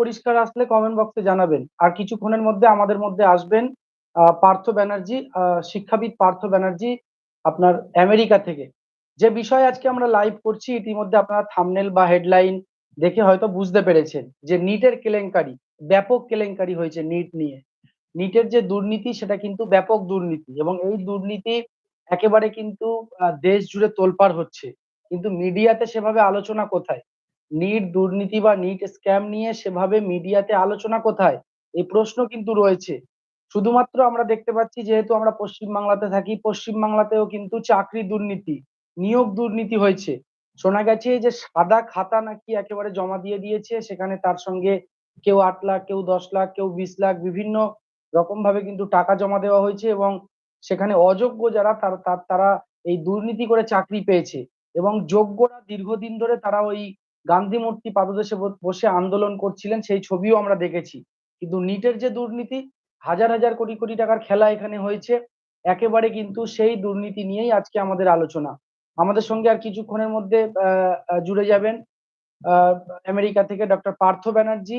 পরিষ্কার আসলে কমেন্ট বক্সে জানাবেন। আর কিছুক্ষণের মধ্যে আমাদের মধ্যে আসবেন পার্থ ব্যানার্জি শিক্ষাবিদ পার্থ ব্যানার্জি আপনার আমেরিকা থেকে। যে বিষয়ে আজকে আমরা লাইভ করছি, ইতিমধ্যে আপনারা থামনেল বা হেডলাইন দেখে হয়তো বুঝতে পেরেছেন যে নিটের কেলেঙ্কারি, ব্যাপক কেলেঙ্কারি হয়েছে নিট নিয়ে। নিটের যে দুর্নীতি, সেটা কিন্তু ব্যাপক দুর্নীতি এবং এই দুর্নীতি একেবারে কিন্তু দেশ জুড়ে তোলপাড় হচ্ছে। কিন্তু মিডিয়াতে সেভাবে আলোচনা কোথায়? নিট দুর্নীতি বা নিট স্ক্যাম নিয়ে সেভাবে মিডিয়াতে আলোচনা কোথায়? এই প্রশ্ন কিন্তু রয়েছে। শুধুমাত্র আমরা দেখতে পাচ্ছি যেহেতু আমরা পশ্চিমবাংলাতে থাকি পশ্চিমবাংলাতেও কিন্তু চাকরি দুর্নীতি, নিয়োগ দুর্নীতি হয়েছে। শোনা গেছে যে সাদা খাতা নাকি একেবারে জমা দিয়ে দিয়েছে, সেখানে তার সঙ্গে কেউ আট লাখ, কেউ দশ লাখ, কেউ বিশ লাখ বিভিন্ন রকম ভাবে কিন্তু টাকা জমা দেওয়া হয়েছে এবং সেখানে অযোগ্য যারা তার, তার- তারা এই দুর্নীতি করে চাকরি পেয়েছে এবং যোগ্যরা দীর্ঘদিন ধরে তারা ওই গান্ধী মূর্তি পাদদেশে বসে আন্দোলন করছিলেন, সেই ছবিও আমরা দেখেছি। কিন্তু নিটের যে দুর্নীতি, হাজার হাজার কোটি কোটি টাকার খেলা এখানে হয়েছে, একেবারে কিন্তু সেই দুর্নীতি নিয়েই আজকে আমাদের আলোচনা। আমাদের সঙ্গে আর কিছুক্ষণের মধ্যে জুড়ে যাবেন আমেরিকা থেকে ডক্টর পার্থ ব্যানার্জি,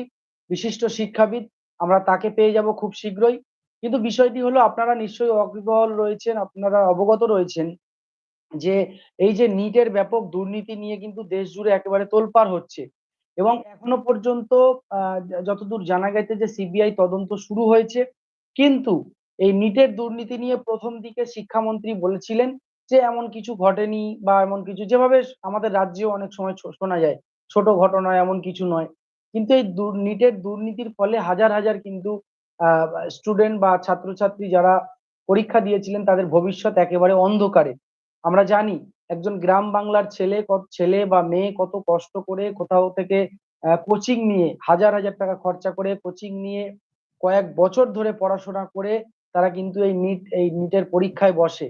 বিশিষ্ট শিক্ষাবিদ। আমরা তাকে পেয়ে যাব খুব শীঘ্রই। কিন্তু বিষয়টি হলো, আপনারা নিশ্চয়ই অকিবহল রয়েছেন, আপনারা অবগত রয়েছেন। যে এই যে নিটের ব্যাপক দুর্নীতি নিয়ে কিন্তু দেশ জুড়ে একেবারে তোলপাড় হচ্ছে। এবং এখনও পর্যন্ত আহ, যতদূর জানা গেছে যে সিবিআই তদন্ত শুরু হয়েছে কিন্তু এই নিটের দুর্নীতি নিয়ে প্রথম দিকে শিক্ষামন্ত্রী বলেছিলেন যে এমন কিছু ঘটেনি বা এমন কিছু যেভাবে আমাদের রাজ্যেও অনেক সময় শোনা যায় ছোট ঘটনা এমন কিছু নয়। কিন্তু এই নিটের দুর্নীতির ফলে হাজার হাজার কিন্তু স্টুডেন্ট বা ছাত্রছাত্রী যারা পরীক্ষা দিয়েছিলেন তাদের ভবিষ্যৎ একেবারে অন্ধকারে। আমরা জানি একজন গ্রাম বাংলার ছেলে ছেলে বা মেয়ে কত কষ্ট করে কোথাও থেকে কোচিং নিয়ে হাজার হাজার টাকা খরচা করে কোচিং নিয়ে কয়েক বছর ধরে পড়াশোনা করে তারা কিন্তু এই নিট এই নিটের পরীক্ষায় বসে।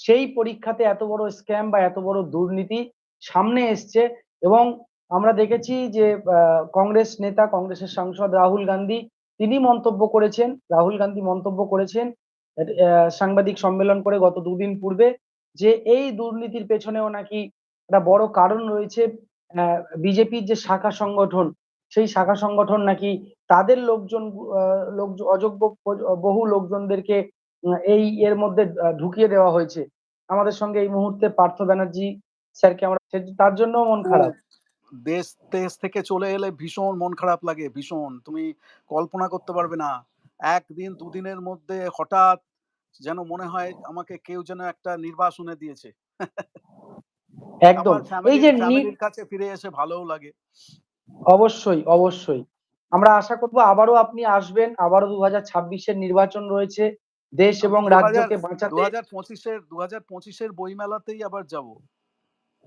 সেই পরীক্ষাতে এত বড় স্ক্যাম বা এত বড় দুর্নীতি সামনে এসছে এবং আমরা দেখেছি যে কংগ্রেস নেতা, কংগ্রেসের সাংসদ রাহুল গান্ধী, তিনি মন্তব্য করেছেন, রাহুল গান্ধী মন্তব্য করেছেন সাংবাদিক সম্মেলন করে গত দুদিন পূর্বে। যে এই দুর্নীতির পেছনেও নাকি একটা বড় কারণ রয়েছে বিজেপির যে শাখা সংগঠন সেই শাখা সংগঠন নাকি তাদের লোকজন লোক অযোগ্য বহু লোকজনদেরকে এই এর মধ্যে ঢুকিয়ে দেওয়া হয়েছে। আমাদের সঙ্গে এই মুহূর্তে পার্থ ব্যানার্জি স্যারকে আমরা তার জন্য মন খারাপ। দেশ দেশ থেকে চলে এলে ভীষণ মন খারাপ লাগে ভীষণ। তুমি কল্পনা করতে পারবে না। একদিন দুদিনের মধ্যে হঠাৎ যেন মনে হয় আমাকে কেউ যেন একটা নির্বাসনে দিয়েছে। একদম। এই যে কাছে ফিরে এসে ভালোও লাগে। অবশ্যই অবশ্যই। আমরা আশা করব আবারও আপনি আসবেন। আবারও দু হাজার ছাব্বিশের নির্বাচন রয়েছে দেশ এবং রাজ্যকে দু হাজার পঁচিশের দু হাজার পঁচিশের বইমেলাতেই আবার যাব।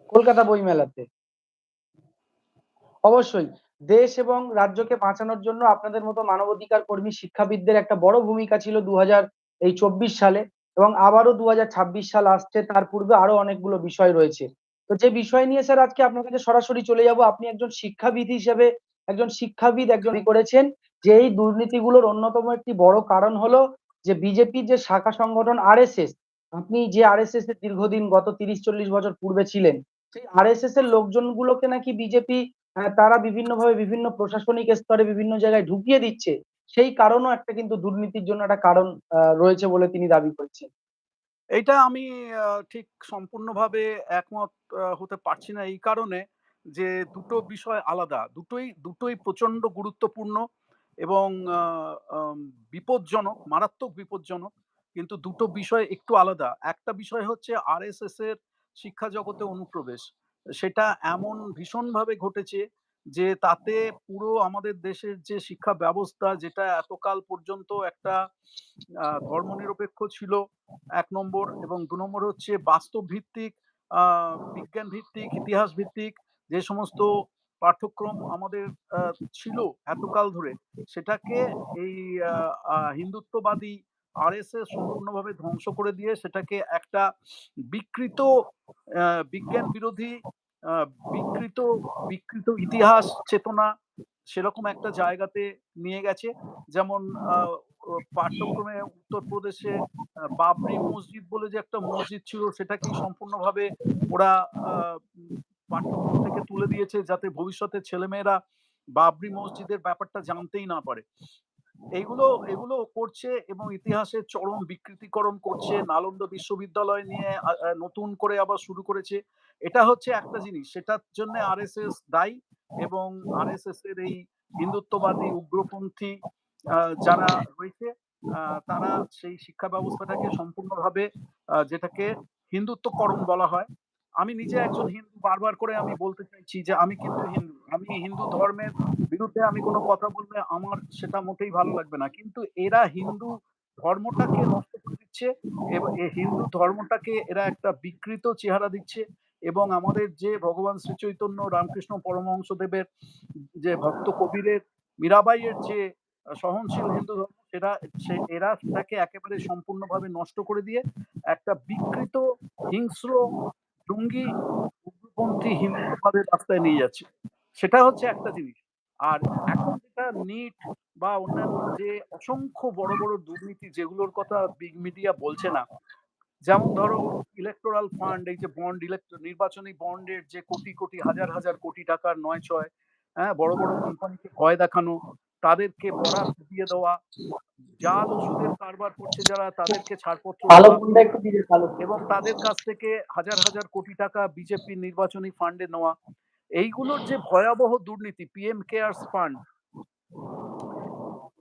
কলকাতা বইমেলাতে। অবশ্যই দেশ এবং রাজ্যকে বাঁচানোর জন্য আপনাদের মতো মানবাধিকার কর্মী শিক্ষাবিদদের একটা বড় ভূমিকা ছিল দু হাজার এই চব্বিশ সালে এবং আবারও দু হাজার ছাব্বিশ সাল আসছে। তার পূর্বে আরও অনেকগুলো বিষয় রয়েছে। তো যে বিষয় নিয়ে স্যার আজকে আপনার কাছে সরাসরি চলে যাব, আপনি একজন শিক্ষাবিদ হিসেবে একজন শিক্ষাবিদ একজন করেছেন যে এই দুর্নীতিগুলোর অন্যতম একটি বড় কারণ হলো যে বিজেপির যে শাখা সংগঠন আরএসএস, আপনি যে আরএসএস এর দীর্ঘদিন গত তিরিশ চল্লিশ বছর পূর্বে ছিলেন, সেই আরএসএস এর লোকজনগুলোকে নাকি বিজেপি তারা বিভিন্নভাবে বিভিন্ন প্রশাসনিক স্তরে বিভিন্ন জায়গায় ঢুকিয়ে দিচ্ছে। সেই কারণও একটা কিন্তু দুর্নীতির জন্য একটা কারণ রয়েছে বলে তিনি দাবি করছেন। এটা আমি ঠিক সম্পূর্ণভাবে একমত হতে পারছি না এই কারণে যে দুটো বিষয় আলাদা। দুটোই দুটোই প্রচণ্ড গুরুত্বপূর্ণ এবং বিপজ্জনক, মারাত্মক বিপজ্জনক, কিন্তু দুটো বিষয় একটু আলাদা। একটা বিষয় হচ্ছে আরএসএস এর শিক্ষা জগতে অনুপ্রবেশ। সেটা এমন ভীষণভাবে ঘটেছে যে তাতে পুরো আমাদের দেশের যে শিক্ষা ব্যবস্থা, যেটা এতকাল পর্যন্ত একটা ধর্মনিরপেক্ষ ছিল, এক নম্বর, এবং দু নম্বর হচ্ছে বাস্তব ভিত্তিক বিজ্ঞান ভিত্তিক ইতিহাস ভিত্তিক যে সমস্ত পাঠ্যক্রম আমাদের ছিল এতকাল ধরে, সেটাকে এই হিন্দুত্ববাদী আরএসএস সম্পূর্ণভাবে ধ্বংস করে দিয়ে সেটাকে একটা বিকৃত বিজ্ঞান বিরোধী বিকৃত বিকৃত ইতিহাস, চেতনা সেরকম একটা জায়গাতে নিয়ে গেছে। যেমন পাঠ্যক্রমে উত্তরপ্রদেশে বাবরি মসজিদ বলে যে একটা মসজিদ ছিল, সেটাকেই সম্পূর্ণভাবে ওরা পাঠ্যক্রম থেকে তুলে দিয়েছে, যাতে ভবিষ্যতে ছেলেমেয়েরা বাবরি মসজিদের ব্যাপারটা জানতেই না পারে। এইগুলো, এগুলো করছে এবং ইতিহাসের চরম বিকৃতিকরণ করছে, নালন্দা বিশ্ববিদ্যালয় নিয়ে নতুন করে আবার শুরু করেছে। এটা হচ্ছে একটা জিনিস, সেটার জন্য আরএসএস দায়ী এবং আরএসএস এর এই হিন্দুত্ববাদী উগ্রপন্থী যারা রয়েছে তারা সেই শিক্ষা ব্যবস্থাটাকে সম্পূর্ণভাবে যেটাকে হিন্দুত্বকরণ বলা হয় আমি নিজে একজন হিন্দু, বারবার করে আমি বলতে চাইছি যে আমি কিন্তু হিন্দু। আমি হিন্দু ধর্মের বিরুদ্ধে আমি কোনো কথা বললে আমার সেটা মোটেই ভালো লাগবে না। কিন্তু এরা হিন্দু ধর্মটাকে নষ্ট করে দিচ্ছে এবং হিন্দু ধর্মটাকে এরা একটা বিকৃত চেহারা দিচ্ছে এবং আমাদের যে ভগবান শ্রী চৈতন্য রামকৃষ্ণ পরমহংস দেবের যে ভক্ত কবিরের, মীরাবাইয়ের যে সহনশীল হিন্দু ধর্ম, সেটা সে এরা সেটাকে একেবারে সম্পূর্ণভাবে নষ্ট করে দিয়ে একটা বিকৃত, হিংস্র জঙ্গি উগ্রপন্থী হিন্দুত্ববাদের রাস্তায় নিয়ে যাচ্ছে। সেটা হচ্ছে একটা জিনিস। আর এখন যেটা নিট বা অন্যান্য যে অসংখ্য বড় বড় দুর্নীতি যেগুলোর কথা বিগ মিডিয়া বলছে না, যেমন ধরো ইলেকটোরাল ফান্ড এই যে বন্ড নির্বাচনী বন্ডের যে কোটি কোটি, হাজার হাজার কোটি টাকার নয় ছয় হ্যাঁ বড় বড় কোম্পানিকে ভয় দেখানো তাদেরকে বরাত দিয়ে দেওয়া জাল ওষুধের কারবার করছে যারা তাদেরকে ছাড়পত্র এবং তাদের কাছ থেকে হাজার হাজার কোটি টাকা বিজেপি নির্বাচনী ফান্ডে নেওয়া এইগুলোর যে ভয়াবহ দুর্নীতি পিএম কেয়ার্স ফান্ড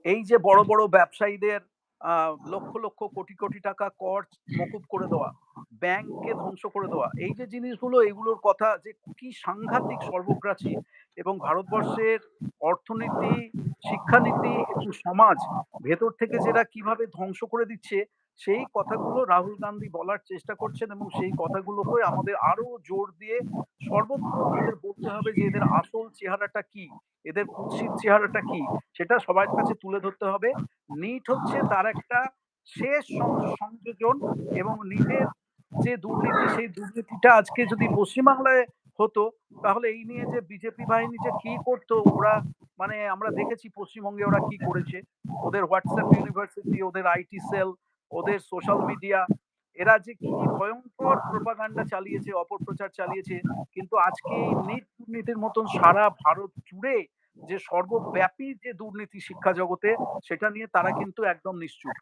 এই যে বড় বড় ব্যবসায়ীদের আহ, লক্ষ লক্ষ কোটি কোটি টাকা কর মকুব করে দেওয়া ব্যাংককে ধ্বংস করে দেওয়া। এই যে জিনিসগুলো এগুলোর কথা যে কি সাংঘাতিক সর্বগ্রাসী এবং ভারতবর্ষের অর্থনীতি, শিক্ষানীতি এবং সমাজ ভেতর থেকে যেটা কীভাবে ধ্বংস করে দিচ্ছে, সেই কথাগুলো রাহুল গান্ধী বলার চেষ্টা করছেন এবং সেই কথাগুলোকে আমাদের আরও জোর দিয়ে সর্বত্র বলতে হবে যে এদের আসল চেহারাটা কি, এদের কুৎসিত চেহারাটা কি, সেটা সবার কাছে তুলে ধরতে হবে। নিট হচ্ছে তার একটা শেষ সংযোজন এবং নিজের যে দুর্নীতি, সেই দুর্নীতিটা আজকে যদি পশ্চিমবাংলায় হতো, তাহলে এই নিয়ে যে বিজেপি বাহিনী যে কি করতো, ওরা মানে আমরা দেখেছি পশ্চিমবঙ্গে ওরা কি করেছে। ওদের হোয়াটসঅ্যাপ ইউনিভার্সিটি ওদের আইটি সেল ওদের সোশ্যাল মিডিয়া এরা যে কি ভয়ঙ্কর প্রপাগান্ডা চালিয়েছে, অপপ্রচার চালিয়েছে, কিন্তু আজকে এই নিট দুর্নীতির মতন সারা ভারত জুড়ে যে সর্বব্যাপী যে দুর্নীতি শিক্ষা জগতে, সেটা নিয়ে তারা কিন্তু একদম নিশ্চুপ।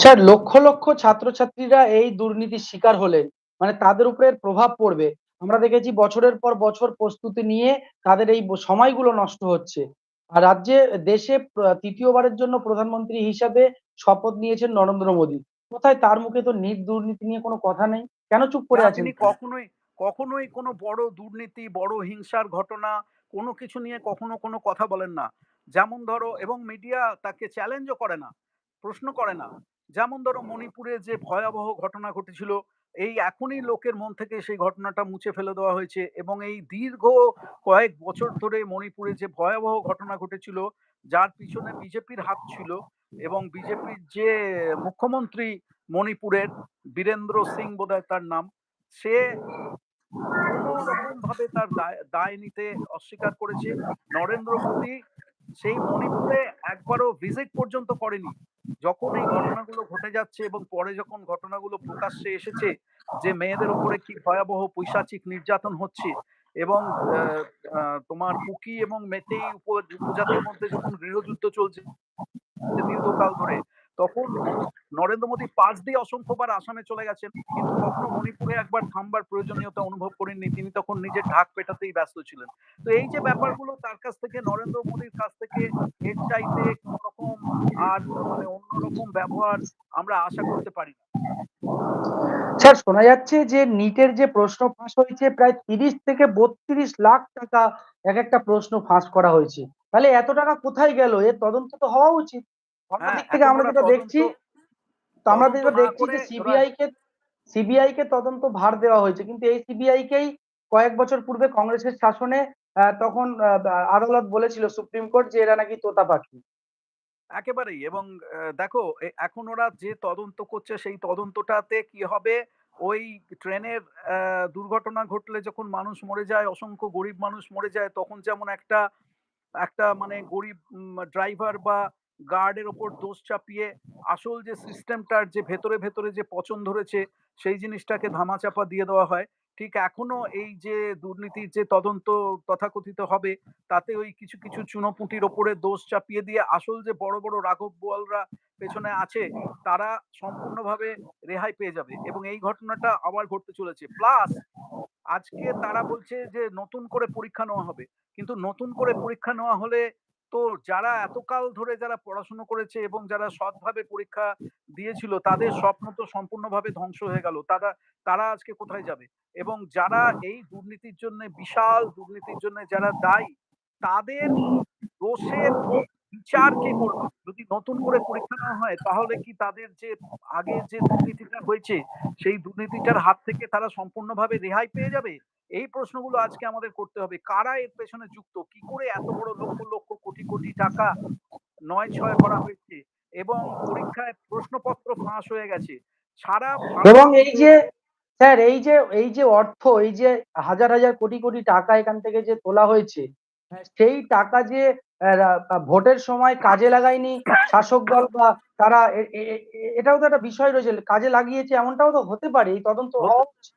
স্যার লক্ষ লক্ষ ছাত্রছাত্রীরা এই দুর্নীতির শিকার হলেন মানে তাদের উপরে প্রভাব পড়বে। আমরা দেখেছি বছরের পর বছর প্রস্তুতি নিয়ে তাদের এই সময়গুলো নষ্ট হচ্ছে। আর রাজ্যে দেশে তৃতীয়বারের জন্য প্রধানমন্ত্রী হিসাবে শপথ নিয়েছেন নরেন্দ্র মোদী। কোথায় তার মুখে তো নিট দুর্নীতি নিয়ে কোনো কথা নেই? কেন চুপ করে আছেন কখনোই কখনোই কোনো বড় দুর্নীতি বড় হিংসার ঘটনা কোনো কিছু নিয়ে কখনো কোনো কথা বলেন না। যেমন ধরো এবং মিডিয়া তাকে চ্যালেঞ্জও করে না। প্রশ্ন করে না। যেমন ধরো মণিপুরে যে ভয়াবহ ঘটনা ঘটেছিল, এই এখনই লোকের মন থেকে সেই ঘটনাটা মুছে ফেলে দেওয়া হয়েছে এবং এই দীর্ঘ কয়েক বছর ধরে মণিপুরে যে ভয়াবহ ঘটনা ঘটেছিল, যার পিছনে বিজেপির হাত ছিল এবং বিজেপির যে মুখ্যমন্ত্রী মণিপুরের বীরেন্দ্র সিং বোধহয় তার নাম, সে কোনো রকম ভাবে তার দায়- দায় নিতে অস্বীকার করেছে। নরেন্দ্র মোদী সেই মণিপুরে একবারও ভিজিট পর্যন্ত করেনি। যখন এই ঘটনাগুলো ঘটে যাচ্ছে এবং পরে যখন ঘটনাগুলো প্রকাশ্যে এসেছে যে মেয়েদের উপরে কি ভয়াবহ পৈশাচিক নির্যাতন হচ্ছে এবং তোমার কুকি এবং মেতেই উপ- উপজাতির মধ্যে যখন গৃহযুদ্ধ চলছে দীর্ঘকাল ধরে তখন নরেন্দ্র মোদী পাঁচ দিয়ে অসংখ্যবার আসামে চলে গেছেন, কিন্তু কখনো মণিপুরে একবার থামবার প্রয়োজনীয়তা অনুভব করেননি। তিনি তখন নিজের ঢাক পেটাতেই ব্যস্ত ছিলেন। তো এই যে ব্যাপারগুলো তার কাছ থেকে, নরেন্দ্র মোদীর কাছ থেকে এর চাইতে কোন রকম আর মানে অন্যরকম ব্যবহার আমরা আশা করতে পারি না। স্যার, শোনা যাচ্ছে যে নিটের যে প্রশ্ন ফাঁস হয়েছে, প্রায় তিরিশ থেকে বত্রিশ লাখ টাকা এক একটা প্রশ্ন ফাঁস করা হয়েছে। তাহলে এত টাকা কোথায় গেল? এর তদন্ত তো হওয়া উচিত। দিক থেকে আমরা যেটা দেখছি তো আমরা যেটা দেখছি যে সিবিআই কে সিবিআই কে তদন্ত ভার দেওয়া হয়েছে। কিন্তু এই সিবিআই কেই কয়েক বছর পূর্বে কংগ্রেসের শাসনে তখন আদালত বলেছিল সুপ্রিম কোর্ট যে এরা নাকি তোতা পাখি। একেবারেই এবং দেখো এখন ওরা যে তদন্ত করছে সেই তদন্তটাতে কি হবে? ওই ট্রেনের দুর্ঘটনা ঘটলে যখন মানুষ মরে যায় অসংখ্য গরিব মানুষ মরে যায় তখন যেমন একটা একটা মানে গরিব ড্রাইভার বা গার্ডের ওপর দোষ চাপিয়ে আসল যে সিস্টেমটার যে ভেতরে ভেতরে যে পচন ধরেছে, সেই জিনিসটাকে ধামাচাপা দিয়ে দেওয়া হয়। ঠিক এখনও এই যে দুর্নীতির যে তদন্ত তথাকথিত হবে, তাতে ওই কিছু কিছু চুনোপুঁটির ওপরে দোষ চাপিয়ে দিয়ে আসল যে বড় বড় রাঘব বোয়ালরা পেছনে আছে, তারা সম্পূর্ণভাবে রেহাই পেয়ে যাবে। এবং এই ঘটনাটা আবার ঘটতে চলেছে। প্লাস, আজকে তারা বলছে যে নতুন করে পরীক্ষা নেওয়া হবে। কিন্তু নতুন করে পরীক্ষা নেওয়া হলে তো যারা এতকাল ধরে যারা পড়াশুনো করেছে এবং যারা সৎভাবে পরীক্ষা দিয়েছিল, তাদের স্বপ্ন তো সম্পূর্ণভাবে ধ্বংস হয়ে গেল। তারা তারা আজকে কোথায় যাবে? এবং যারা এই দুর্নীতির জন্য, বিশাল দুর্নীতির জন্য যারা দায়ী, তাদের দোষের বিচার কে করবে? যদি নতুন করে পরীক্ষা নেওয়া হয়, তাহলে কি তাদের যে আগে যে দুর্নীতিটা হয়েছে, সেই দুর্নীতিটার হাত থেকে তারা সম্পূর্ণভাবে রেহাই পেয়ে যাবে? এই প্রশ্নগুলো আজকে আমাদের করতে হবে। কারা এর পেছনে যুক্ত? কি করে এত বড় লক্ষ লক্ষ কোটি কোটি টাকা নয় ছয় করা হয়েছে? এবং পরীক্ষায় প্রশ্নপত্র ফাঁস হয়ে গেছে। সারা এবং এই যে স্যার এই যে এই যে অর্থ এই যে হাজার হাজার কোটি কোটি টাকা এখান থেকে যে তোলা হয়েছে সেই টাকা যে ভোটের সময় কাজে লাগায়নি শাসক দল বা তারা এটাও তো একটা বিষয় রয়েছে। কাজে লাগিয়েছে এমনটাও তো হতে পারে। এই তদন্ত হওয়া উচিত।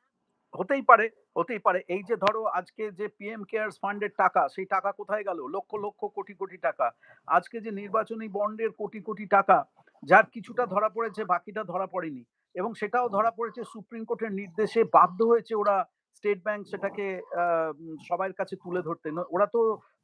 হতেই পারে হতেই পারে। এই যে ধরো আজকে যে পিএম কেয়ারস ফান্ডের টাকা, সেই টাকা কোথায় গেল? লক্ষ লক্ষ কোটি কোটি টাকা। আজকে যে নির্বাচনী বন্ডের কোটি কোটি টাকা, যার কিছুটা ধরা পড়েছে, বাকিটা ধরা পড়েনি। এবং সেটাও ধরা পড়েছে সুপ্রিম কোর্টের নির্দেশে বাধ্য হয়েছে ওরা স্টেট ব্যাংক সেটাকে সবাইয়ের কাছে তুলে ধরতে। ওরা তো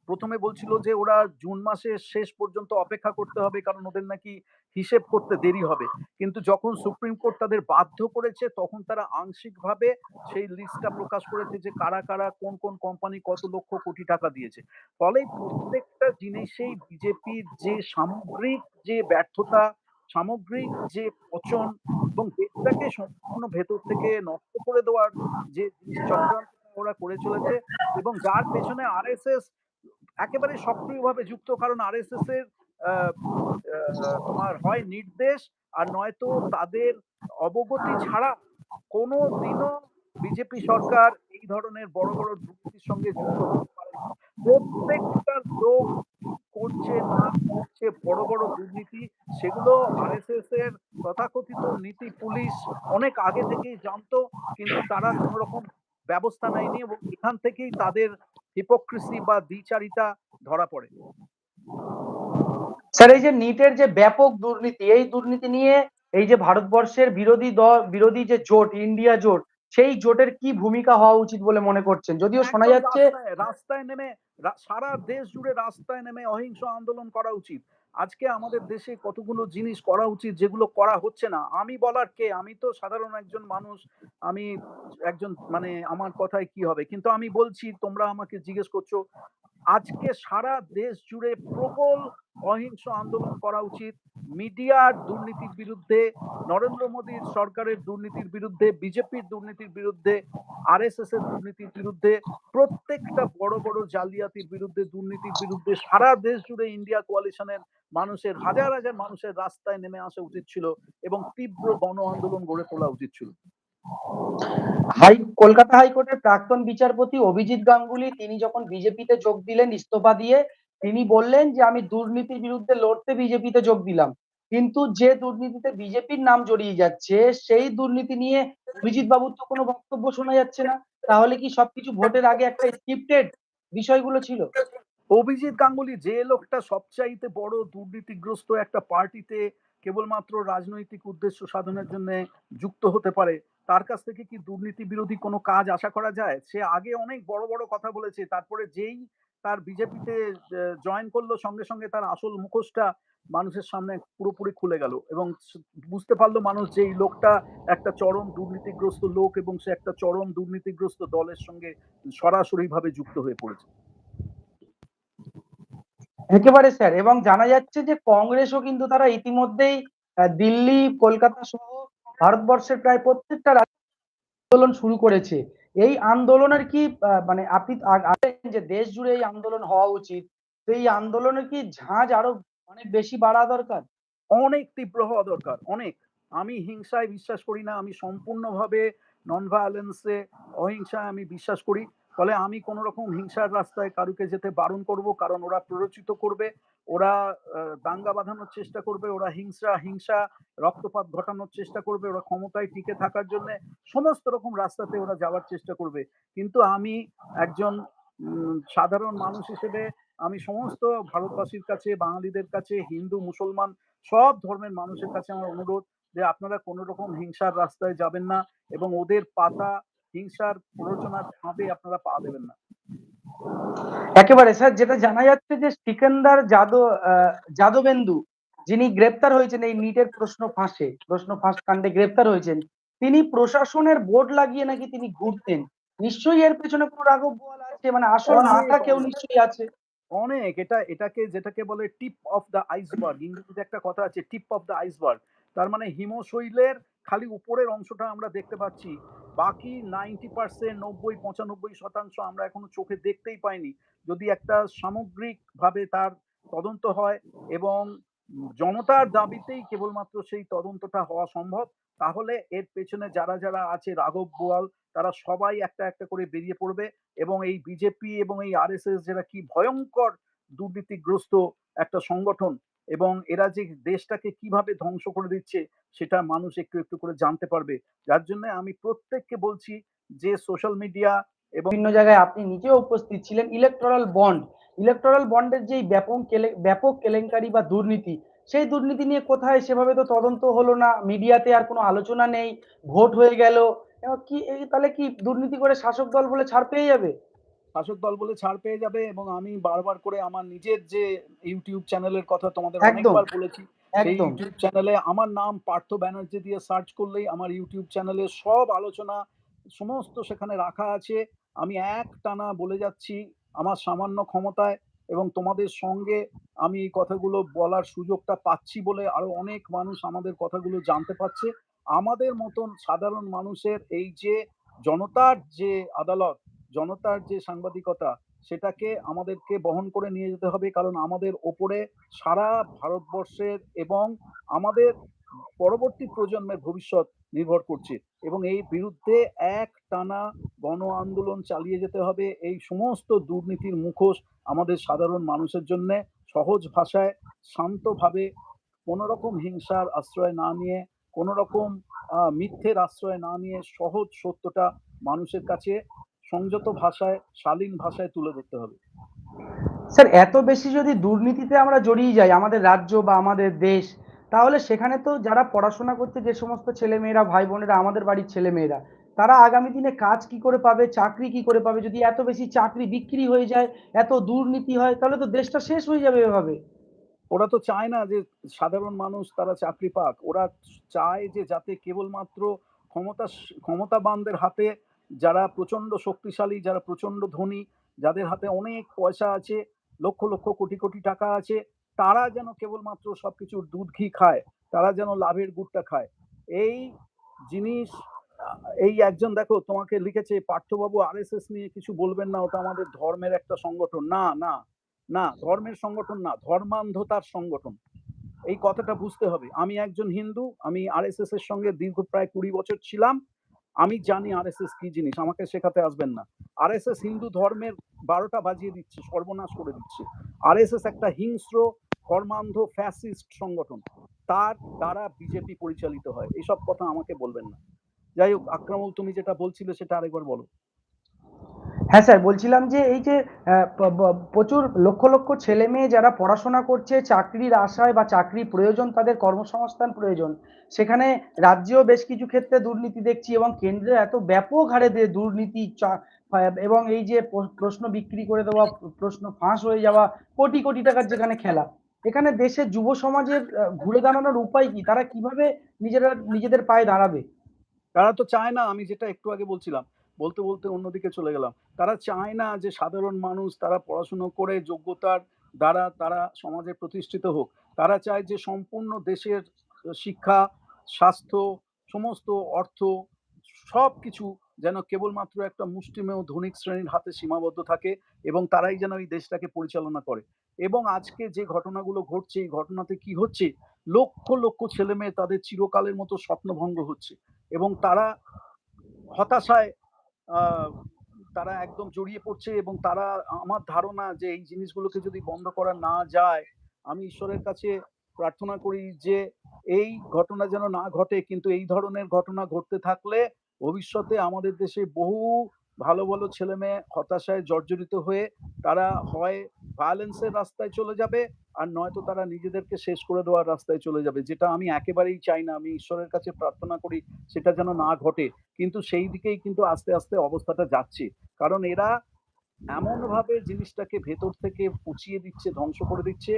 প্রথমে বলছিল যে, ওরা জুন মাসের শেষ পর্যন্ত অপেক্ষা করতে হবে, কারণ ওদের নাকি হিসেব করতে দেরি হবে। কিন্তু যখন সুপ্রিম কোর্ট তাদের বাধ্য করেছে, তখন তারা আংশিকভাবে সেই লিস্টটা প্রকাশ করেছে যে, কারা কারা, কোন কোন কোম্পানি কত লক্ষ কোটি টাকা দিয়েছে। ফলে প্রত্যেকটা জিনিসেই বিজেপির যে সামগ্রিক যে ব্যর্থতা, সামগ্রিক যে পচন এবং দেশটাকে সম্পূর্ণ ভেতর থেকে নষ্ট করে দেওয়ার যে চক্রান্ত ওরা করে চলেছে এবং যার পেছনে আরএসএস একেবারে সক্রিয়ভাবে যুক্ত কারণ আরএসএস এর আহ, আহ, তোমার হয় নির্দেশ আর নয়তো তাদের অবগতি ছাড়া কোনো দিনও বিজেপি সরকার এই ধরনের বড় বড় দুর্নীতির সঙ্গে যুক্ত হতে পারে প্রত্যেকটা লোক করছে না করছে বড় বড় দুর্নীতি সেগুলো আরএসএস এর তথাকথিত নীতি পুলিশ অনেক আগে থেকেই জানতো কিন্তু তারা কোন রকম ব্যবস্থা নেয়নি এবং এখান থেকেই তাদের হিপোক্রেসি বা দ্বিচারিতা ধরা পড়ে। স্যার এই যে নিটের যে ব্যাপক দুর্নীতি এই দুর্নীতি নিয়ে এই যে ভারতবর্ষের বিরোধী দল বিরোধী যে জোট ইন্ডিয়া জোট সেই জোটের কি ভূমিকা হওয়া উচিত বলে মনে করছেন? যদিও শোনা যাচ্ছে রাস্তায় রাস্তায় নেমে সারা দেশ জুড়ে রাস্তায় নেমে অহিংস আন্দোলন করা উচিত। আজকে আমাদের দেশে কতগুলো জিনিস করা উচিত যেগুলো করা হচ্ছে না? আমি বলার কে? আমি তো সাধারণ একজন মানুষ, আমি একজন মানে আমার কথায় কি হবে? কিন্তু আমি বলছি, তোমরা আমাকে জিজ্ঞেস করছ, আজকে সারা দেশ জুড়ে প্রবল অহিংস আন্দোলন করা উচিত। মিডিয়ার দুর্নীতির বিরুদ্ধে, নরেন্দ্র মোদীর সরকারের দুর্নীতির বিরুদ্ধে, বিজেপির দুর্নীতির বিরুদ্ধে আরএসএস এর দুর্নীতির বিরুদ্ধে, প্রত্যেকটা বড় বড় জালিয়াতির বিরুদ্ধে, দুর্নীতির বিরুদ্ধে সারা দেশ জুড়ে ইন্ডিয়া কোয়ালিশনের মানুষের, হাজার হাজার মানুষের রাস্তায় নেমে আসা উচিত ছিল এবং তীব্র গণ আন্দোলন গড়ে তোলা উচিত ছিল। হাই, কলকাতা হাইকোর্টের প্রাক্তন বিচারপতি অভিজিৎ গাঙ্গুলি, তিনি যখন বিজেপিতে যোগ দিলেন ইস্তফা দিয়ে তিনি বললেন যে, আমি দুর্নীতির বিরুদ্ধে লড়তে বিজেপিতে যোগ দিলাম। কিন্তু যে দুর্নীতিতে বিজেপির নাম জড়িয়ে যাচ্ছে, সেই দুর্নীতি নিয়ে অভিজিৎ বাবুর তো কোনো বক্তব্য শোনা যাচ্ছে না। তাহলে কি সবকিছু ভোটের আগে একটা স্ক্রিপ্টেড বিষয়গুলো ছিল? অভিজিৎ গাঙ্গুলি, যে লোকটা সবচাইতে বড় দুর্নীতিগ্রস্ত একটা পার্টিতে কেবলমাত্র রাজনৈতিক উদ্দেশ্য সাধনের জন্য যুক্ত হতে পারে, তার কাছ থেকে কি দুর্নীতি বিরোধী কোনো কাজ আশা করা যায়? সে আগে অনেক বড় বড় কথা বলেছে, তারপরে যেই তার বিজেপিতে জয়েন করল, সঙ্গে সঙ্গে তার আসল মুখোশটা মানুষের সামনে পুরোপুরি খুলে গেল এবং বুঝতে পারল মানুষ যে এই লোকটা একটা চরম দুর্নীতিগ্রস্ত লোক এবং সে একটা চরম দুর্নীতিগ্রস্ত দলের সঙ্গে সরাসরি ভাবে যুক্ত হয়ে পড়েছে। একেবারে স্যার, এবং জানা যাচ্ছে যে কংগ্রেসও কিন্তু তারা ইতিমধ্যেই দিল্লি, কলকাতা সহ ভারতবর্ষের প্রায় প্রত্যেকটা আন্দোলন শুরু করেছে। এই আন্দোলনের কি মানে আপনি যে দেশ জুড়ে এই আন্দোলন হওয়া উচিত, তো এই আন্দোলনের কি ঝাঁজ আরও অনেক বেশি বাড়া দরকার? অনেক তীব্র হওয়া দরকার, অনেক। আমি হিংসায় বিশ্বাস করি না, আমি সম্পূর্ণভাবে নন ভায়োলেন্সে অহিংসায় আমি বিশ্বাস করি। ফলে আমি কোনো রকম হিংসার রাস্তায় কারুকে যেতে বারণ করব, কারণ ওরা প্ররোচিত করবে, ওরা দাঙ্গা বাঁধানোর চেষ্টা করবে, ওরা হিংসা হিংসা, রক্তপাত ঘটানোর চেষ্টা করবে, ওরা ক্ষমতায় টিকে থাকার জন্য সমস্ত রকম রাস্তাতে ওরা যাওয়ার চেষ্টা করবে। কিন্তু আমি একজন সাধারণ মানুষ হিসেবে আমি সমস্ত ভারতবাসীর কাছে, বাঙালিদের কাছে, হিন্দু, মুসলমান, সব ধর্মের মানুষের কাছে আমার অনুরোধ যে আপনারা কোনো রকম হিংসার রাস্তায় যাবেন না এবং ওদের পাতা হিংসার প্ররোচনার ফাঁদে আপনারা পা দেবেন না। একেবারে স্যার যেটা জানা যাচ্ছে যে সিকান্দার যাদব যাদবেন্দু যিনি গ্রেপ্তার হয়েছেন এই নিটের প্রশ্ন ফাঁসে প্রশ্ন ফাঁস কাণ্ডে গ্রেপ্তার হয়েছেন তিনি প্রশাসনের বোর্ড লাগিয়ে নাকি তিনি ঘুরতেন? নিশ্চয়ই এর পেছনে কোনো রাঘব বোয়াল আছে? মানে আসল মাথা কেউ নিশ্চয়ই আছে। অনেক এটা এটাকে যেটাকে বলে টিপ অফ দ্য আইসবার্গ ইংরেজিতে একটা কথা আছে টিপ অফ দ্য আইসবার্গ। তার মানে হিমশৈলের খালি উপরের অংশটা আমরা দেখতে পাচ্ছি। বাকি নাইনটি পার্সেন্ট নব্বই, পঁচানব্বই শতাংশ আমরা এখনও চোখে দেখতেই পাইনি। যদি একটা সামগ্রিক ভাবে তার তদন্ত হয় এবং জনতার দাবিতেই কেবলমাত্র সেই তদন্তটা হওয়া সম্ভব, তাহলে এর পেছনে যারা যারা আছে, রাঘব বোয়াল, তারা সবাই একটা একটা করে বেরিয়ে পড়বে এবং এই বিজেপি এবং এই আরএসএস যেটা কি ভয়ঙ্কর দুর্নীতিগ্রস্ত একটা সংগঠন এবং এরা যে দেশটাকে কীভাবে ধ্বংস করে দিচ্ছে, সেটা মানুষ একটু একটু করে জানতে পারবে। যার জন্য আমি প্রত্যেককে বলছি যে সোশ্যাল মিডিয়া এবং বিভিন্ন জায়গায় আপনি নিজেও উপস্থিত ছিলেন। ইলেকট্রাল বন্ড ইলেকট্রাল বন্ডের যে ব্যাপক ব্যাপক কেলেঙ্কারি বা দুর্নীতি, সেই দুর্নীতি নিয়ে কোথায় সেভাবে তো তদন্ত হলো না, মিডিয়াতে আর কোনো আলোচনা নেই, ভোট হয়ে গেল। কি তাহলে কি দুর্নীতি করে শাসক দল বলে ছাড় পেয়ে যাবে? শাসক দল বলে ছাড় পেয়ে যাবে এবং আমি বারবার করে আমার নিজের যে ইউটিউব চ্যানেলের কথা তোমাদের অনেকবার বলেছি সেই ইউটিউব চ্যানেলে আমার নাম পার্থ ব্যানার্জি দিয়ে সার্চ করলেই আমার ইউটিউব চ্যানেলে সব আলোচনা সমস্ত সেখানে রাখা আছে। আমি এক টানা বলে যাচ্ছি আমার সামান্য ক্ষমতায় এবং তোমাদের সঙ্গে আমি এই কথাগুলো বলার সুযোগটা পাচ্ছি বলে আরও অনেক মানুষ আমাদের কথাগুলো জানতে পারছে। আমাদের মতন সাধারণ মানুষের এই যে জনতার যে আদালত জনতার যে সাংবাদিকতা, সেটাকে আমাদেরকে বহন করে নিয়ে যেতে হবে। কারণ আমাদের ওপরে সারা ভারতবর্ষের এবং আমাদের পরবর্তী প্রজন্মের ভবিষ্যৎ নির্ভর করছে। এবং এই বিরুদ্ধে এক টানা গণ আন্দোলন চালিয়ে যেতে হবে। এই সমস্ত দুর্নীতির মুখোশ আমাদের সাধারণ মানুষের জন্য সহজ ভাষায়, শান্তভাবে কোনো রকম হিংসার আশ্রয় না নিয়ে কোনো রকম মিথ্যের আশ্রয় না নিয়ে সহজ সত্যটা মানুষের কাছে সংযত ভাষায় শালীন ভাষায় তুলে ধরতে হবে। স্যার এত বেশি যদি দুর্নীতিতে আমরা জড়িয়ে যাই আমাদের রাজ্য বা আমাদের দেশ তাহলে সেখানে তো যারা পড়াশোনা করছে যে সমস্ত ছেলেমেয়েরা ভাই বোনেরা আমাদের বাড়ির ছেলেমেয়েরা তারা আগামী দিনে কাজ কি করে পাবে চাকরি কি করে পাবে? যদি এত বেশি চাকরি বিক্রি হয়ে যায় এত দুর্নীতি হয় তাহলে তো দেশটা শেষ হয়ে যাবে এভাবে। ওরা তো চায় না যে সাধারণ মানুষ তারা চাকরি পাক। ওরা চায় যে যাতে কেবলমাত্র ক্ষমতা ক্ষমতাবানদের হাতে যারা প্রচণ্ড শক্তিশালী, যারা প্রচণ্ড ধনী, যাদের হাতে অনেক পয়সা আছে, লক্ষ লক্ষ কোটি কোটি টাকা আছে, তারা যেন কেবলমাত্র সবকিছুর দুধ ঘি খায়, তারা যেন লাভের গুড়টা খায়। এই জিনিস, এই একজন দেখো, তোমাকে লিখেছে, পার্থবাবু, আরএসএস নিয়ে কিছু বলবেন না, ওটা আমাদের ধর্মের একটা সংগঠন। না না না, ধর্মের সংগঠন না, ধর্মান্ধতার সংগঠন। এই কথাটা বুঝতে হবে। আমি একজন হিন্দু, আমি আরএসএস এর সঙ্গে দীর্ঘ প্রায় কুড়ি বছর ছিলাম। আমি জানি আর কি জিনিস, আমাকে শেখাতে আসবেন না। আরএসএস হিন্দু ধর্মের বারোটা বাজিয়ে দিচ্ছে, সর্বনাশ করে দিচ্ছে। আরএসএস একটা হিংস্র, কর্মান্ধ ফ্যাসিস্ট সংগঠন। তার দ্বারা বিজেপি পরিচালিত হয়। এইসব কথা আমাকে বলবেন না। যাই হোক, আক্রামল, তুমি যেটা বলছিলে সেটা আরেকবার বলো। হ্যাঁ স্যার, বলছিলাম যে এই যে প্রচুর লক্ষ লক্ষ ছেলে মেয়ে যারা পড়াশোনা করছে, চাকরির আশায় বা চাকরি প্রয়োজন, তাদের কর্মসংস্থান প্রয়োজন, সেখানে রাজ্যেও বেশ কিছু ক্ষেত্রে দুর্নীতি দেখছি এবং কেন্দ্রে এত ব্যাপক হারে দুর্নীতি এবং এই যে প্রশ্ন বিক্রি করে দেওয়া, প্রশ্ন ফাঁস হয়ে যাওয়া, কোটি কোটি টাকার যেখানে খেলা, এখানে দেশের যুব সমাজের ঘুরে দাঁড়ানোর উপায় কি? তারা কীভাবে নিজেরা, নিজেদের পায়ে দাঁড়াবে? তারা তো চায় না, আমি যেটা একটু আগে বলছিলাম বলতে বলতে অন্যদিকে চলে গেলাম। তারা চায় না যে সাধারণ মানুষ তারা পড়াশুনো করে যোগ্যতার দ্বারা তারা সমাজে প্রতিষ্ঠিত হোক। তারা চায় যে সম্পূর্ণ দেশের শিক্ষা, স্বাস্থ্য, সমস্ত অর্থ সব কিছু যেন কেবলমাত্র একটা মুষ্টিমেয় ধনিক শ্রেণির হাতে সীমাবদ্ধ থাকে এবং তারাই যেন এই দেশটাকে পরিচালনা করে। এবং আজকে যে ঘটনাগুলো ঘটছে, এই ঘটনাতে কি হচ্ছে? লক্ষ লক্ষ ছেলে মেয়ে তাদের চিরকালের মতো স্বপ্নভঙ্গ হচ্ছে এবং তারা হতাশায় তারা একদম জড়িয়ে পড়ছে এবং তারা আমার ধারণা যে এই জিনিসগুলোকে যদি বন্ধ করা না যায়, আমি ঈশ্বরের কাছে প্রার্থনা করি যে এই ঘটনা যেন না ঘটে, কিন্তু এই ধরনের ঘটনা ঘটতে থাকলে ভবিষ্যতে আমাদের দেশে বহু ভালো ভালো ছেলে মেয়ে হতাশায় জর্জরিত হয়ে তারা হয় ভায়োলেন্সের রাস্তায় চলে যাবে আর নয়তো তারা নিজেদেরকে শেষ করে দেওয়ার রাস্তায় চলে যাবে। যেটা আমি একেবারেই চাই না। আমি ঈশ্বরের কাছে প্রার্থনা করি সেটা যেন না ঘটে। কিন্তু সেই দিকেই কিন্তু আস্তে আস্তে অবস্থাটা যাচ্ছে। কারণ এরা এমন ভাবে জিনিসটাকে ভেতর থেকে পুচিয়ে দিচ্ছে, ধ্বংস করে দিচ্ছে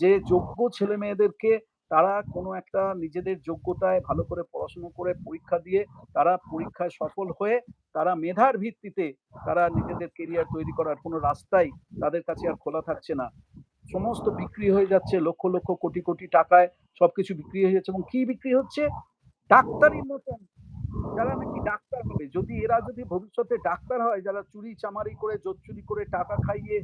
যে যোগ্য ছেলে মেয়েদেরকে তারা কোনো একটা নিজেদের যোগ্যতায় ভালো করে পড়াশুনো করে পরীক্ষা দিয়ে তারা পরীক্ষায় সফল হয়ে তারা মেধার ভিত্তিতে তারা নিজেদের কেরিয়ার তৈরি করার কোনো রাস্তাই তাদের কাছে আর খোলা থাকছে না। সমস্ত বিক্রি হয়ে যাচ্ছে লক্ষ লক্ষ কোটি কোটি টাকায় সবকিছু বিক্রি হয়ে যাচ্ছে এবং কি বিক্রি হচ্ছে? ডাক্তারির মতন। যারা নাকি ডাক্তার হবে যদি এরা যদি ভবিষ্যতে ডাক্তার হয় যারা চুরি চামারি করে জোর চুরি করে টাকা খাইয়ে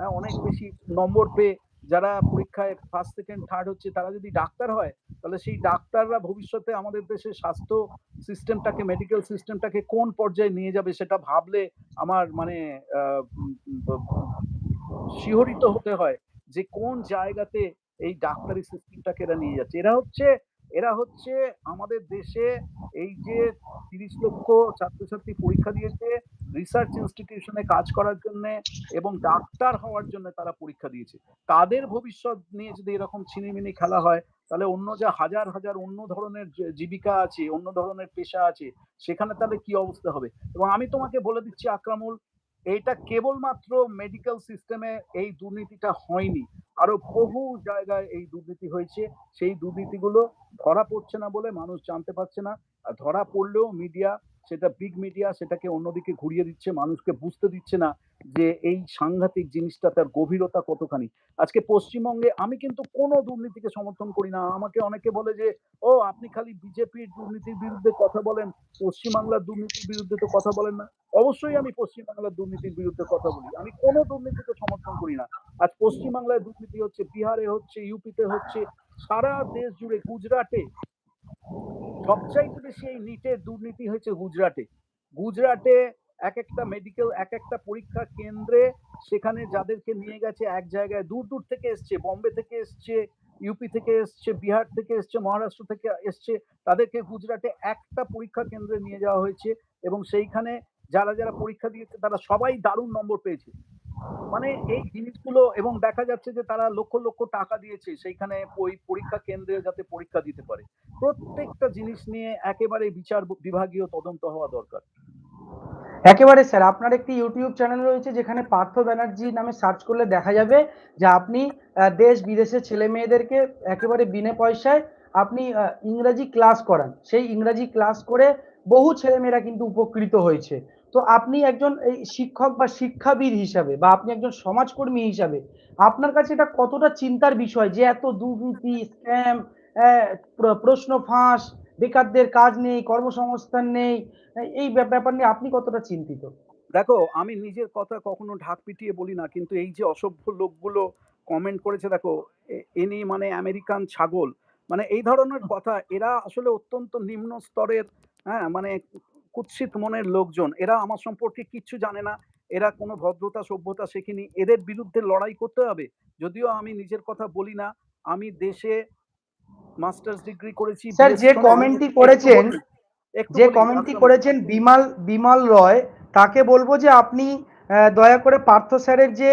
আহ, অনেক বেশি নম্বর পেয়ে যারা পরীক্ষায় ফার্স্ট সেকেন্ড থার্ড হচ্ছে, তারা যদি ডাক্তার হয়, তাহলে সেই ডাক্তাররা ভবিষ্যতে আমাদের দেশের স্বাস্থ্য সিস্টেমটাকে মেডিকেল সিস্টেমটাকে কোন পর্যায়ে নিয়ে যাবে সেটা ভাবলে আমার মানে শিহরিত হতে হয় যে কোন জায়গাতে এই ডাক্তারি সিস্টেমটাকে এরা নিয়ে যাচ্ছে। এরা হচ্ছে এরা হচ্ছে আমাদের দেশে এই যে তিরিশ লক্ষ ছাত্রছাত্রী পরীক্ষা দিয়েছে রিসার্চ ইনস্টিটিউশনে কাজ করার জন্য এবং ডাক্তার হওয়ার জন্য তারা পরীক্ষা দিয়েছে। তাদের ভবিষ্যৎ নিয়ে যদি এরকম ছিনিমিনি খেলা হয়, তাহলে অন্য যা হাজার হাজার অন্য ধরনের জীবিকা আছে, অন্য ধরনের পেশা আছে, সেখানে তাহলে কি অবস্থা হবে? এবং আমি তোমাকে বলে দিচ্ছি, আকরামুল এইটা কেবলমাত্র মেডিকেল সিস্টেমে এই দুর্নীতিটা হয়নি। আরও বহু জায়গায় এই দুর্নীতি হয়েছে। সেই দুর্নীতিগুলো ধরা পড়ছে না বলে মানুষ জানতে পারছে না। আর ধরা পড়লেও মিডিয়া সেটা বিগ মিডিয়া সেটাকে অন্যদিকে ঘুরিয়ে দিচ্ছে, মানুষকে বুঝতে দিচ্ছে না যে এই সাংঘাতিক জিনিসটা তার গভীরতা কতখানি। আজকে পশ্চিমবঙ্গে আমি কিন্তু কোনো দুর্নীতিকে সমর্থন করি না। আমাকে অনেকে বলে যে, ও, আপনি খালি বিজেপির দুর্নীতির বিরুদ্ধে কথা বলেন, পশ্চিমবাংলার দুর্নীতির বিরুদ্ধে তো কথা বলেন না। অবশ্যই আমি পশ্চিমবাংলার দুর্নীতির বিরুদ্ধে কথা বলি। আমি কোনো দুর্নীতিকে সমর্থন করি না। আজ পশ্চিমবাংলায় দুর্নীতি হচ্ছে, বিহারে হচ্ছে, ইউপিতে হচ্ছে, সারা দেশ জুড়ে, গুজরাটে সবচাইতে বেশি এই নিটের দুর্নীতি হয়েছে গুজরাটে। গুজরাটে এক একটা মেডিকেল এক একটা পরীক্ষা কেন্দ্রে সেখানে যাদেরকে নিয়ে গেছে এক জায়গায় দূর দূর থেকে এসছে, বম্বে থেকে এসছে ইউপি থেকে এসছে, বিহার থেকে এসছে, মহারাষ্ট্র থেকে এসছে, তাদেরকে গুজরাটে একটা পরীক্ষা কেন্দ্রে নিয়ে যাওয়া হয়েছে এবং সেইখানে যারা যারা পরীক্ষা দিয়েছে তারা সবাই দারুণ নম্বর পেয়েছে। মানে এই জিনিসগুলো এবং দেখা যাচ্ছে যে তারা লক্ষ লক্ষ টাকা দিয়েছে সেইখানে ওই পরীক্ষা কেন্দ্রে যাতে পরীক্ষা দিতে পারে। প্রত্যেকটা জিনিস নিয়ে একেবারে বিচার বিভাগীয় তদন্ত হওয়া দরকার। একেবারে স্যার, আপনার একটি ইউটিউব চ্যানেল রয়েছে যেখানে পার্থ ব্যানার্জি নামে সার্চ করলে দেখা যাবে যে আপনি দেশ বিদেশের ছেলে মেয়েদেরকে একেবারে বিনে পয়সায় আপনি ইংরাজি ক্লাস করান। সেই ইংরাজি ক্লাস করে বহু ছেলেমেয়েরা কিন্তু উপকৃত হয়েছে। তো আপনি একজন এই শিক্ষক বা শিক্ষাবিদ হিসাবে বা আপনি একজন সমাজকর্মী হিসাবে আপনার কাছে এটা কতটা চিন্তার বিষয় যে এত দুর্নীতি স্ক্যাম প্রশ্ন ফাঁস বেকারদের কাজ নেই কর্মসংস্থান নেই এই ব্যাপ- ব্যাপার নিয়ে আপনি কতটা চিন্তিত? দেখো আমি নিজের কথা কখনো ঢাক পিটিয়ে বলি না কিন্তু এই যে অসভ্য লোকগুলো কমেন্ট করেছে দেখো এনি মানে আমেরিকান ছাগল মানে এই ধরনের কথা এরা আসলে অত্যন্ত নিম্ন স্তরের হ্যাঁ মানে কুৎসিত মনের লোকজন এরা আমার সম্পর্কে কিচ্ছু জানে না। এরা কোনো ভদ্রতা সভ্যতা শেখেনি। এদের বিরুদ্ধে লড়াই করতে হবে। যদিও আমি নিজের কথা বলি না আমি দেশে মাস্টার্স ডিগ্রি করেছি স্যার যে কমেন্টটি করেছেন যে কমেন্টটি করেছেন বিমাল বিমাল রয় তাকে বলব যে আপনি দয়া করে পার্থ স্যারের যে,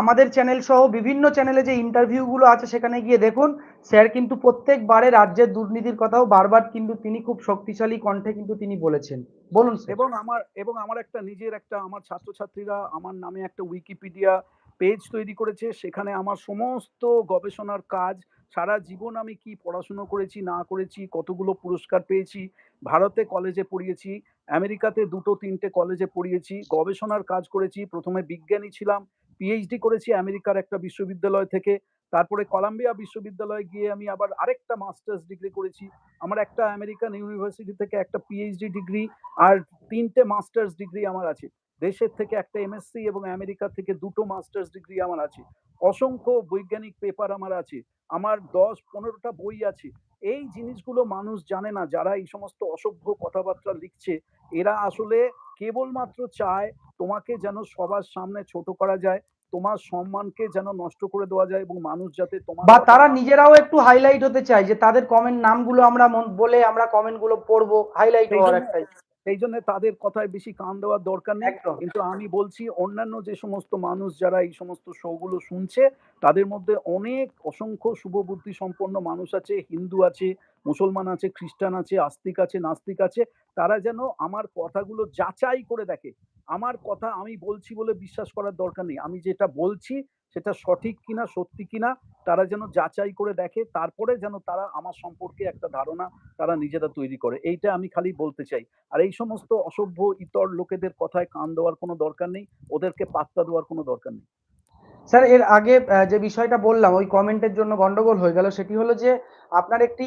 আমাদের চ্যানেল সহ বিভিন্ন চ্যানেলে যে ইন্টারভিউ গুলো আছে সেখানে গিয়ে দেখুন। স্যার কিন্তু প্রত্যেকবারে রাজ্যের দুর্নীতির কথাও বারবার কিন্তু তিনি খুব শক্তিশালী কণ্ঠে কিন্তু তিনি বলেছেন। বলুন এবং আমার এবং আমার একটা নিজের একটা, আমার ছাত্রছাত্রীরা আমার নামে একটা উইকিপিডিয়া পেজ তৈরি করেছে। সেখানে আমার সমস্ত গবেষণার কাজ সারা জীবন আমি কি পড়াশুনো করেছি, না করেছি, কতগুলো পুরস্কার পেয়েছি, ভারতে কলেজে পড়িয়েছি, আমেরিকাতে দুটো তিনটে কলেজে পড়িয়েছি, গবেষণার কাজ করেছি, প্রথমে বিজ্ঞানী ছিলাম পিএইচডি করেছি আমেরিকার একটা বিশ্ববিদ্যালয় থেকে, তারপরে কলাম্বিয়া বিশ্ববিদ্যালয়ে গিয়ে আমি আবার আরেকটা মাস্টার্স ডিগ্রি করেছি, আমার একটা আমেরিকান ইউনিভার্সিটি থেকে একটা পিএইচডি ডিগ্রি আর তিনটে মাস্টার্স ডিগ্রি আমার আছে, দেশের থেকে একটা এমএসসি এবং আমেরিকা থেকে দুটো মাস্টার্স ডিগ্রি আমার আছে। অসংখ্য বৈজ্ঞানিক পেপার আমার আছে আমার দশ পনেরোটা বই আছে। এই জিনিসগুলো মানুষ জানে না যারা এই সমস্ত অসভ্য কথাবার্তা লিখছে এরা আসলে কেবলমাত্র চায় তোমাকে যেন সবার সামনে ছোট করা যায় তোমার সম্মানকে যেন নষ্ট করে দেওয়া যায় এবং মানুষ যাতে তোমার বা তারা নিজেরাও একটু হাইলাইট হতে চায় যে তাদের কমেন্ট নামগুলো আমরা বলে আমরা কমেন্টগুলো পড়ব হাইলাইট হওয়ার একটাই সেই জন্য তাদের কথায় বেশি কান দেওয়ার দরকার নেই। কিন্তু আমি বলছি অন্যান্য যে সমস্ত মানুষ যারা এই সমস্ত শোগুলো শুনছে তাদের মধ্যে অনেক অসংখ্য শুভ বুদ্ধি সম্পন্ন মানুষ আছে হিন্দু আছে মুসলমান আছে খ্রিস্টান আছে আস্তিক আছে নাস্তিক আছে তারা যেন আমার কথাগুলো যাচাই করে দেখে। আমার কথা আমি বলছি বলে বিশ্বাস করার দরকার নেই। আমি যেটা বলছি সেটা সঠিক কিনা, সত্যি কিনা, তারা যেন যাচাই করে দেখে, তারপরে যেন তারা আমার সম্পর্কে একটা ধারণা তারা নিজেরা তৈরি করে। এইটা আমি খালি বলতে চাই। আর এই সমস্ত অসভ্য, ইতর লোকেদের কথায় কান দেওয়ার কোনো দরকার নেই। ওদেরকে পাত্তা দেওয়ার কোনো দরকার নেই। স্যার, এর আগে যে বিষয়টা বললাম, ওই কমেন্টের জন্য গন্ডগোল হয়ে গেল, সেটি হলো যে আপনার একটি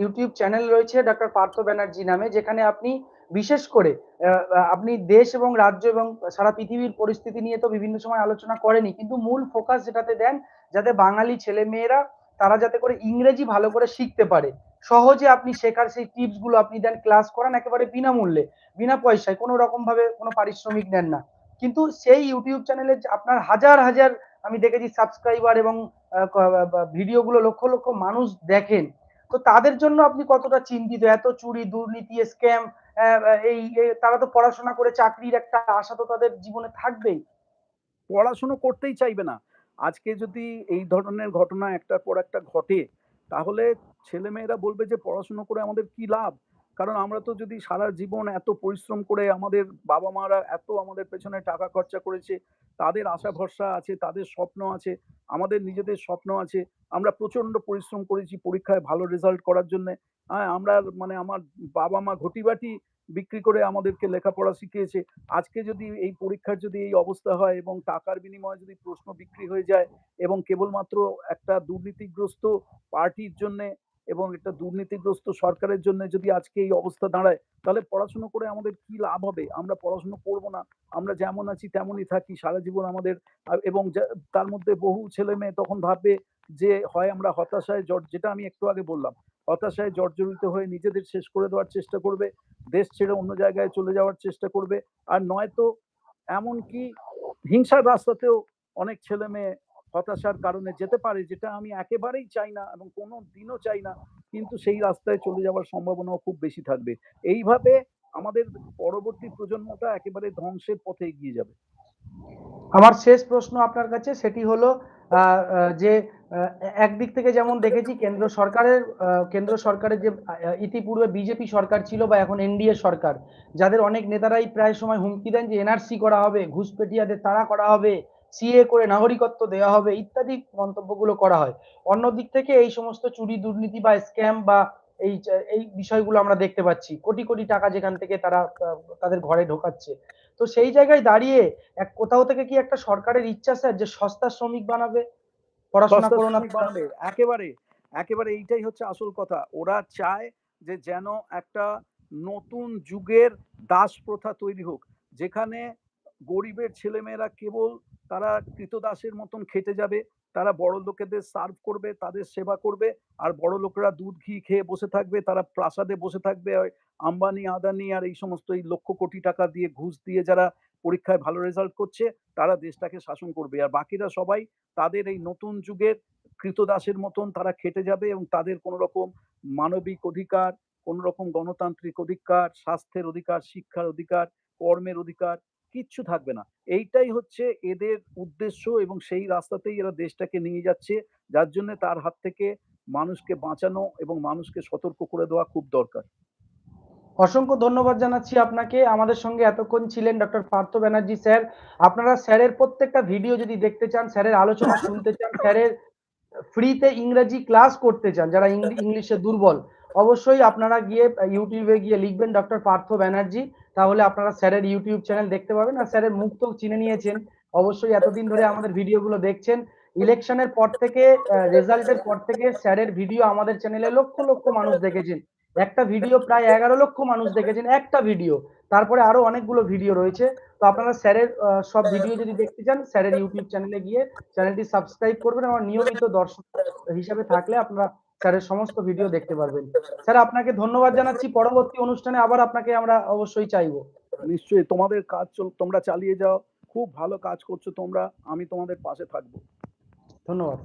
ইউটিউব চ্যানেল রয়েছে ডক্টর পার্থ ব্যানার্জি নামে, যেখানে আপনি বিশেষ করে আপনি দেশ এবং রাজ্য এবং সারা পৃথিবীর পরিস্থিতি নিয়ে তো বিভিন্ন সময় আলোচনা করেনি কিন্তু মূল ফোকাস যেটাতে দেন, যাতে বাঙালি ছেলে মেয়েরা তারা যাতে করে ইংরেজি ভালো করে শিখতে পারে। সহজে আপনি শেখার সেই টিপসগুলো আপনি দেন ক্লাস করান একেবারে বিনামূল্যে, বিনা পয়সায়, কোনো রকম ভাবে কোনো পারিশ্রমিক নেন না। কিন্তু সেই ইউটিউব চ্যানেলে আপনার হাজার হাজার আমি দেখেছি সাবস্ক্রাইবার এবং ভিডিও গুলো লক্ষ লক্ষ মানুষ দেখেন, তো তাদের জন্য আপনি কতটা চিন্তিত? এত চুরি, দুর্নীতি স্ক্যাম এই- তারা তো পড়াশোনা করে চাকরির একটা আশা তো তাদের জীবনে থাকবেই। পড়াশুনো করতেই চাইবে না। আজকে যদি এই ধরনের ঘটনা একটার পর একটা ঘটে, তাহলে ছেলেমেয়েরা বলবে যে পড়াশুনো করে আমাদের কি লাভ? কারণ আমরা তো যদি সারা জীবন এত পরিশ্রম করে আমাদের বাবা মারা এত আমাদের পেছনে টাকা খরচা করেছে, তাদের আশা ভরসা আছে, তাদের স্বপ্ন আছে, আমাদের নিজেদের স্বপ্ন আছে, আমরা প্রচণ্ড পরিশ্রম করেছি পরীক্ষায় ভালো রেজাল্ট করার জন্য। হ্যাঁ আমরা মানে আমার বাবা মা ঘটিবাটি বিক্রি করে আমাদেরকে লেখাপড়া শিখিয়েছে। আজকে যদি এই পরীক্ষার যদি এই অবস্থা হয় এবং টাকার বিনিময়ে যদি প্রশ্ন বিক্রি হয়ে যায় এবং কেবলমাত্র একটা দুর্নীতিগ্রস্ত পার্টির জন্য এবং একটা দুর্নীতিগ্রস্ত সরকারের জন্য যদি আজকে এই অবস্থা দাঁড়ায়, তাহলে পড়াশুনো করে আমাদের কি লাভ হবে? আমরা পড়াশুনো করব না। আমরা যেমন আছি, তেমনই থাকি। সারা জীবন আমাদের এবং তার মধ্যে বহু ছেলে মেয়ে তখন ভাববে যে, হয় আমরা হতাশায় জর্জ, যেটা আমি একটু আগে বললাম, হতাশায় জর্জরিত হয়ে নিজেদের শেষ করে দেওয়ার চেষ্টা করবে, দেশ ছেড়ে অন্য জায়গায় চলে যাওয়ার চেষ্টা করবে। আর নয়তো এমনকি হিংসার রাস্তাতেও অনেক ছেলে মেয়ে হতাশার কারণে যেতে পারে, যেটা আমি একেবারেই চাই না এবং কোনো দিনও চাই না, কিন্তু সেই রাস্তায় চলে যাওয়ার সম্ভাবনাও খুব বেশি থাকবে। এইভাবে আমাদের পরবর্তী প্রজন্মটা একেবারে ধ্বংসের পথে এগিয়ে যাবে। আমার শেষ প্রশ্ন আপনার কাছে, সেটি হলো যে একদিক থেকে যেমন দেখেছি, কেন্দ্র সরকারের কেন্দ্র সরকারের যে ইতিপূর্বে বিজেপি সরকার ছিল বা এখন এনডিএ সরকার, যাদের অনেক নেতারাই প্রায় সময় হুমকি দেন যে, এনআরসি করা হবে ঘুষপেটিয়াদের তাড়া করা হবে সিএ করে নাগরিকত্ব দেওয়া হবে ইত্যাদি মন্তব্যগুলো করা হয়। অন্য দিক থেকে এই সমস্ত চুরি দুর্নীতি বা স্ক্যাম বা এই এই বিষয়গুলো আমরা দেখতে পাচ্ছি। কোটি কোটি টাকা যেখান থেকে তারা তাদের ঘরে ঢোকাচ্ছে। তো সেই জায়গায় দাঁড়িয়ে এক কোথাও থেকে কি একটা সরকারের ইচ্ছা স্যার যে সস্তা শ্রমিক বানাবে? পড়াশোনা করো না বানাবে একেবারে একেবারে এইটাই হচ্ছে আসল কথা। ওরা চায় যে যেন একটা নতুন যুগের দাস প্রথা তৈরি হোক যেখানে গরিবের ছেলেমেয়েরা কেবল তারা কৃতদাসের মতন খেটে যাবে, তারা বড় লোকেদের সার্ভ করবে, তাদের সেবা করবে, আর বড় লোকেরা দুধ ঘি খেয়ে বসে থাকবে, তারা প্রাসাদে বসে থাকবে আম্বানি, আদানি, আর এই সমস্ত এই লক্ষ কোটি টাকা দিয়ে ঘুষ দিয়ে যারা পরীক্ষায় ভালো রেজাল্ট করছে, তারা দেশটাকে শাসন করবে। আর বাকিরা সবাই তাদের এই নতুন যুগের কৃতদাসের মতন তারা খেটে যাবে এবং তাদের কোনো রকম মানবিক অধিকার কোনো রকম গণতান্ত্রিক অধিকার, স্বাস্থ্যের অধিকার, শিক্ষার অধিকার, কর্মের অধিকার কিচ্ছু থাকবে না। এইটাই হচ্ছে এদের উদ্দেশ্য এবং সেই রাস্তাতেই এরা দেশটাকে নিয়ে যাচ্ছে, যার জন্য তার হাত থেকে মানুষকে বাঁচানো এবং মানুষকে সতর্ক করে দেওয়া খুব দরকার। অসংখ্য ধন্যবাদ জানাচ্ছি আপনাকে। আমাদের সঙ্গে এতক্ষণ ছিলেন ডক্টর পার্থ ব্যানার্জি স্যার। আপনারা স্যারের প্রত্যেকটা ভিডিও যদি দেখতে চান, স্যারের আলোচনা শুনতে চান, স্যারের ফ্রিতে ইংরেজি ক্লাস করতে চান, যারা ইংলিশে দুর্বল অবশ্যই আপনারা গিয়ে ইউটিউবে গিয়ে লিখবেন ডক্টর পার্থ ব্যানার্জি। তাহলে আপনারা স্যারের ইউটিউব চ্যানেল দেখতে পাবেন। আর স্যারের মুখ তো চিনে নিয়েছেন। অবশ্যই এতদিন ধরে আমাদের ভিডিওগুলো দেখছেন। ইলেকশনের পর থেকে রেজাল্টের পর থেকে স্যারের ভিডিও আমাদের চ্যানেলে লক্ষ লক্ষ মানুষ দেখেছেন। একটা ভিডিও প্রায় এগারো লক্ষ মানুষ দেখেছেন, একটা ভিডিও তারপরে আরও অনেকগুলো ভিডিও রয়েছে। তো আপনারা স্যারের সব ভিডিও যদি দেখতে চান, স্যারের ইউটিউব চ্যানেলে গিয়ে চ্যানেলটি সাবস্ক্রাইব করবেন। আমার নিয়মিত দর্শক হিসাবে থাকলে আপনারা স্যারের সমস্ত ভিডিও দেখতে পারবেন। স্যার আপনাকে ধন্যবাদ জানাচ্ছি। পরবর্তী অনুষ্ঠানে আবার আপনাকে আমরা অবশ্যই চাইব। নিশ্চয়ই তোমাদের কাজ চল তোমরা চালিয়ে যাও। খুব ভালো কাজ করছ তোমরা। আমি তোমাদের পাশে থাকব। ধন্যবাদ।